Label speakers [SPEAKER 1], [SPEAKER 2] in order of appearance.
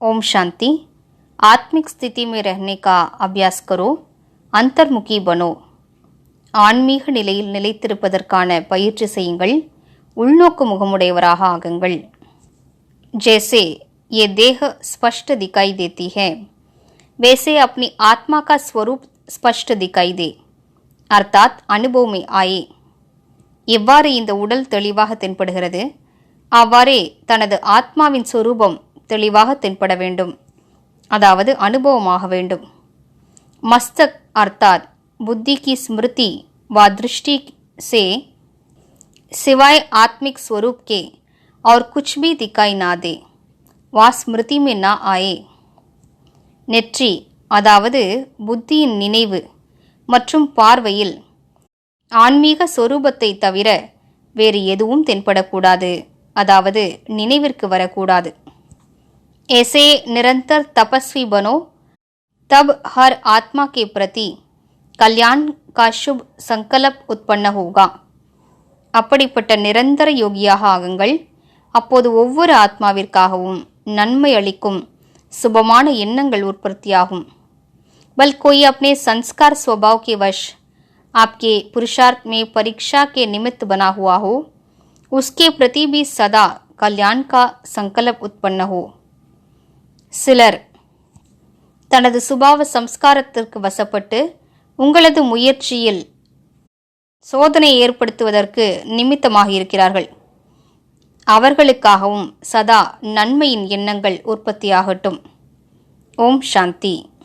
[SPEAKER 1] ओम शांति आत्मिक स्थिति में रहने का अभ्यास करो अंतर्मुखी बनो ஆன்மீக நிலையில் நிலைத்திருப்பதற்கான பயிற்சி செய்யுங்கள் உள்நோக்கு முகமுடையவராக ஆகுங்கள் जैसे ये देह स्पष्ट दिखाई देती है वैसे अपनी आत्मा का स्वरूप स्पष्ट दिखाई दे அர்த்தாத் அனுபவ में ஆயே எவ்வாறு இந்த உடல் தெளிவாக தென்படுகிறது அவ்வாறே தனது ஆத்மாவின் சொரூபம் தெளிவாக தென்பட வேண்டும் அதாவது அனுபவமாக வேண்டும் மஸ்தக் அர்த்தாத் बुद्धि की स्मृति व दृष्टि से सिवाय आत्मिक स्वरूप के और कुछ भी दिखाई ना दे वह स्मृति में ना आए நெற்றி அதாவது புத்தியின் நினைவு மற்றும் பார்வையில் ஆன்மீக சொரூபத்தை தவிர வேறு எதுவும் தென்படக்கூடாது அதாவது நினைவிற்கு வரக்கூடாது ऐसे निरंतर तपस्वी बनो तब हर आत्मा के प्रति கல்யாண் கா சுப் சங்கல்ப் உற்பன்ன ஹோகா அப்படிப்பட்ட நிரந்தர யோகியாக ஆகுங்கள் அப்போது ஒவ்வொரு ஆத்மாவிற்காகவும் நன்மை அளிக்கும் சுபமான எண்ணங்கள் உற்பத்தியாகும் बल कोई अपने संस्कार स्वभाव के वश आपके पुरुषार्थ में परीक्षा के निमित्त बना हुआ हो उसके प्रति भी सदा कल्याण का संकल्प उत्पन्न हो சிலர் தனது சுபாவ சம்ஸ்காரத்திற்கு வசப்பட்டு உங்களது முயற்சியில் சோதனை ஏற்படுத்துவதற்கு நிமித்தமாக இருக்கிறார்கள். அவர்களுக்காகவும் சதா நன்மையின் எண்ணங்கள் உற்பத்தியாகட்டும். ஓம் சாந்தி.